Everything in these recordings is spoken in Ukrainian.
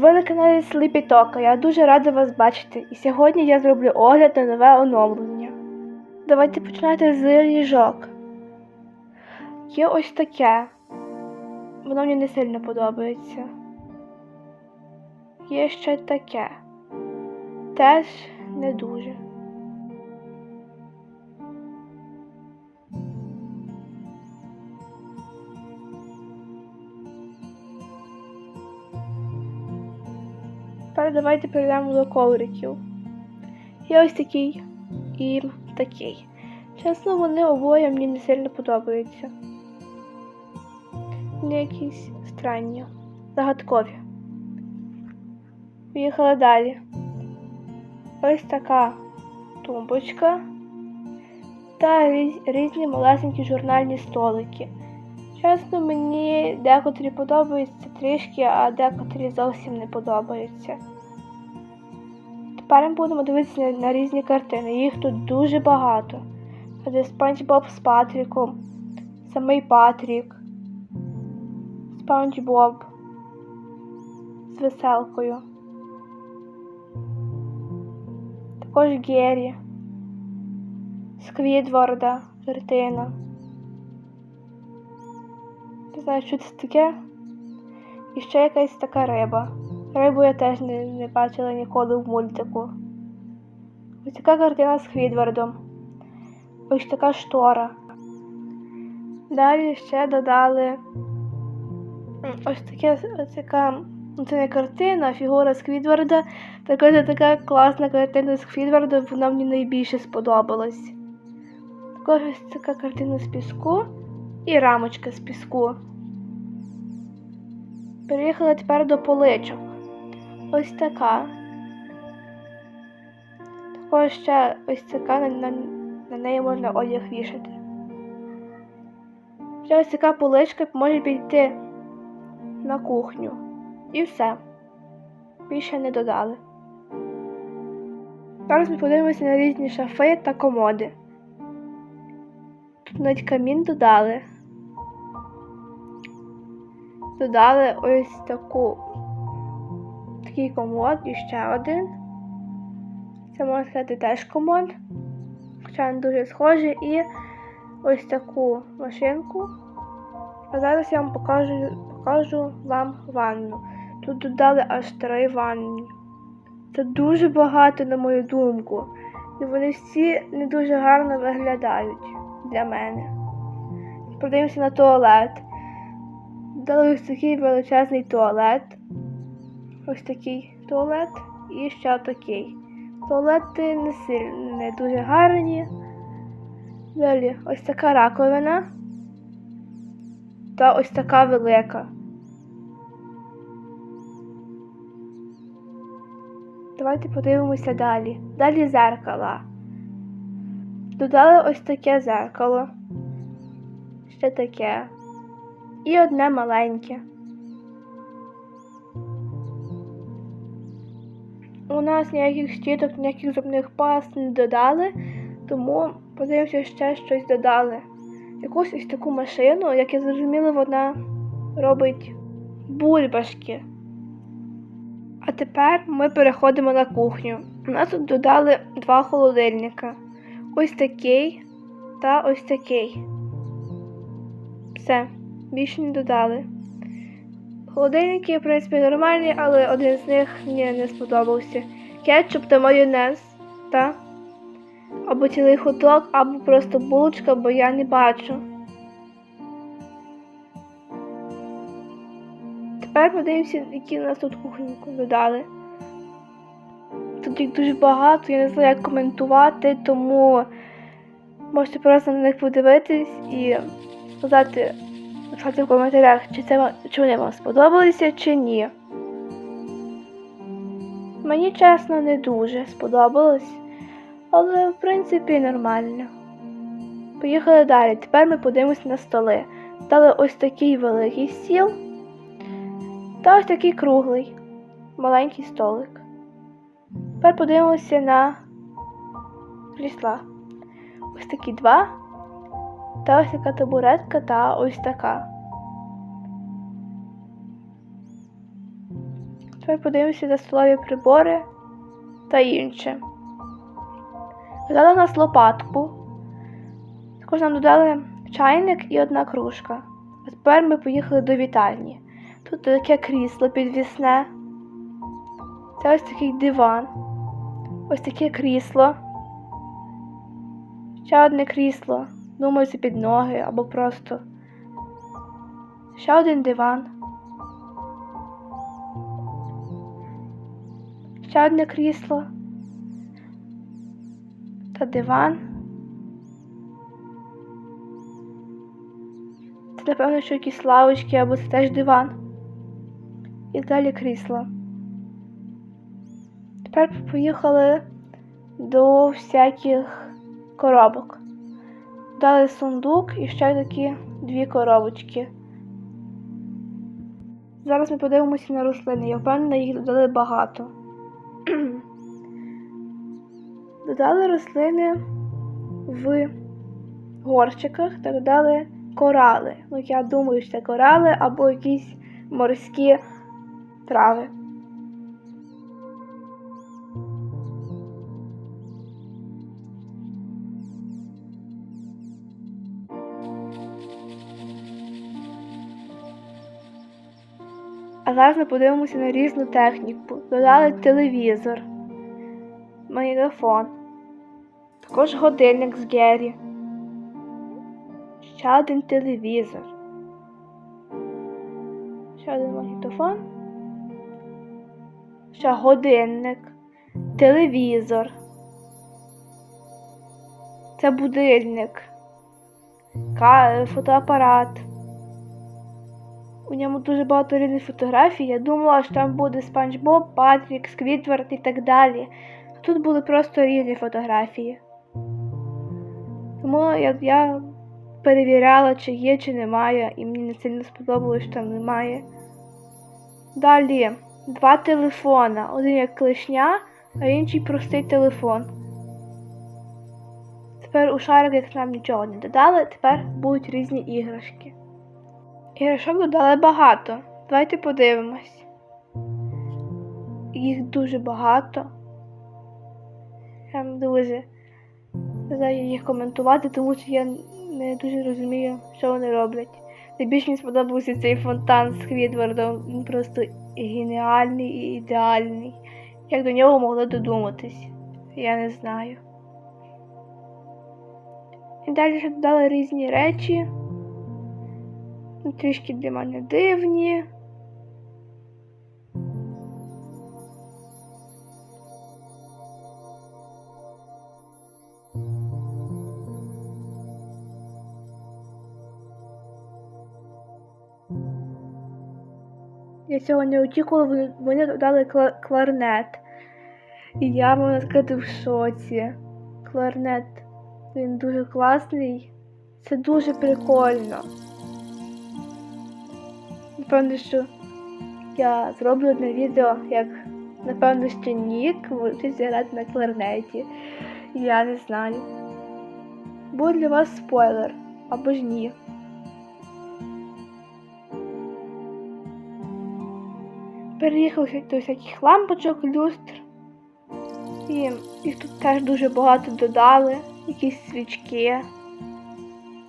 ви на каналі Sleepy Talk. Я дуже рада вас бачити. І сьогодні я зроблю огляд на нове оновлення. Давайте починати з ліжок. Є ось таке. Воно мені не сильно подобається. Є ще таке. Теж не дуже. Тепер давайте перейдемо до ковриків. Є ось такий і такий. Чесно, вони обоє мені не сильно подобаються. Вони якісь странні, загадкові. Поїхали далі. Ось така тумбочка та різ- різні малесенькі журнальні столики. Чесно, мені декотрі подобаються трішки, а декотрі зовсім не подобаються. Тепер ми будемо дивитися на, різні картини. Їх тут дуже багато. Це Спанч Боб з Патріком, самий Патрік, Спанч Боб з веселкою. Також Геррі, Сквідварда, картина. Знаю, що це таке. І ще якась така риба. Рибу я теж не, не бачила ніколи в мультику. Ось така картина з Хвідвардом. Ось така штора. Далі ще додали ось таке ось така. Це не картина, фігура з Хвідварда. Також така класна картина з Хвідварда, вона мені найбільше сподобалась. Також ось така картина з піску і рамочка з піску. Переїхали тепер до поличок. Ось така. Також ще ось така, на, на, на неї можна одяг вішати. Ще ось така поличка може піти на кухню. І все. Більше не додали. Зараз ми подивимося на різні шафи та комоди. Тут навіть камін додали. Додали ось таку такий комод і ще один. Це можна сказати теж комод, хоча не дуже схожий, і ось таку машинку. А зараз я вам покажу, покажу вам ванну. Тут додали аж три ванні. Це дуже багато, на мою думку. І вони всі не дуже гарно виглядають для мене. Подивимося на туалет. Дали ось такий величезний туалет. Ось такий туалет і ще такий. Туалети не сильно не дуже гарні. Далі ось така раковина. Та ось така велика. Давайте подивимося далі. Далі зеркала. Додали ось таке зеркало. Ще таке. І одне маленьке. У нас ніяких щиток, ніяких зубних паст не додали, тому подивимося, ще щось додали. Якусь ось таку машину, як я зрозуміла, вона робить бульбашки. А тепер ми переходимо на кухню. У нас тут додали два холодильника. Ось такий та ось такий. Все, більше не додали. Холодильники, в принципі, нормальні, але один з них мені не сподобався. Кетчуп та майонез, та? Або цілий хот-дог, або просто булочка, бо я не бачу. Тепер подивимося, які у нас тут кухоньку додали. Тут їх дуже багато, я не знаю, як коментувати, тому можете просто на них подивитись і сказати, написати в коментарях, чи, це, чи вони вам сподобалися, чи ні. Мені чесно не дуже сподобалось, але в принципі нормально. Поїхали далі. Тепер ми подивимось на столи. Дали ось такий великий стіл та ось такий круглий, маленький столик. Тепер подивимося на крісла. Ось такі два. Та ось така табуретка та ось така. Тепер подивимося на столові прибори та інше. Додали у нас лопатку. Також нам додали чайник і одна кружка. А тепер ми поїхали до вітальні. Тут таке крісло підвісне. Це ось такий диван. Ось таке крісло. Ще одне крісло. Думаю, це під ноги або просто. Ще один диван. Ще одне крісло. Та диван. Це, напевно, що якісь лавочки або це теж диван. І далі крісло. Тепер поїхали до всяких коробок. Дали сундук і ще такі дві коробочки. Зараз ми подивимося на рослини. Я впевнена, їх додали багато. додали рослини в горщиках та додали корали. Ну, я думаю, що це корали або якісь морські трави. А зараз ми подивимося на різну техніку. Додали телевізор, магнітофон, також годинник з Гері, ще один телевізор, ще один магнітофон, ще годинник, телевізор. Це будильник, фотоапарат. У ньому дуже багато різних фотографій. Я думала, що там буде Спанч Боб, Патрік, Сквідвард і так далі. А тут були просто різні фотографії. Тому я, я перевіряла, чи є, чи немає, і мені не сильно сподобалось, що там немає. Далі два телефона. Один як клешня, а інший простий телефон. Тепер у шариках нам нічого не додали, тепер будуть різні іграшки. Іграшок додали багато. Давайте подивимось. Їх дуже багато. Я дуже не знаю їх коментувати, тому що я не дуже розумію, що вони роблять. Найбільше мені сподобався цей фонтан з Хвідвардом. Він просто геніальний і ідеальний. Як до нього могли додуматись, я не знаю. І далі ще додали різні речі. Трішки для мене дивні. Я цього не очікувала, вони, додали кла- кларнет. І я можна сказати в шоці. Кларнет. Він дуже класний. Це дуже прикольно. Напевно, що я зроблю одне відео, як напевно, що Нік буде зіграти на кларнеті. Я не знаю. Буде для вас спойлер або ж ні. Переїхали до всяких лампочок, люстр. І їх тут теж дуже багато додали, якісь свічки.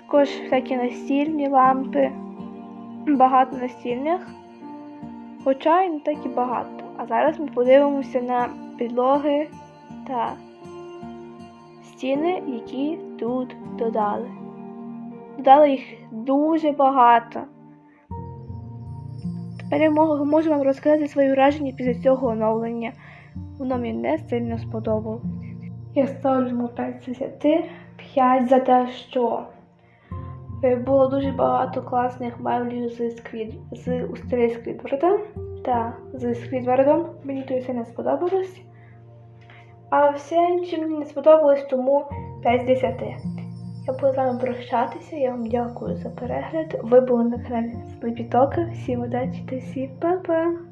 Також всякі настільні лампи багато настільних, хоча й не так і багато. А зараз ми подивимося на підлоги та стіни, які тут додали. Додали їх дуже багато. Тепер я можу, вам розказати свої враження після цього оновлення. Воно мені не сильно сподобалось. Я ставлю йому 5 з 10, 5 за те, що Було дуже багато класних меблів з сквід з у стилі та з Сквідвардом. Мені то все не сподобалось. А все інше мені не сподобалось, тому 5 з 10. Я буду з вами прощатися. Я вам дякую за перегляд. Ви були на каналі Сліпітока. Всім удачі та всім па-па!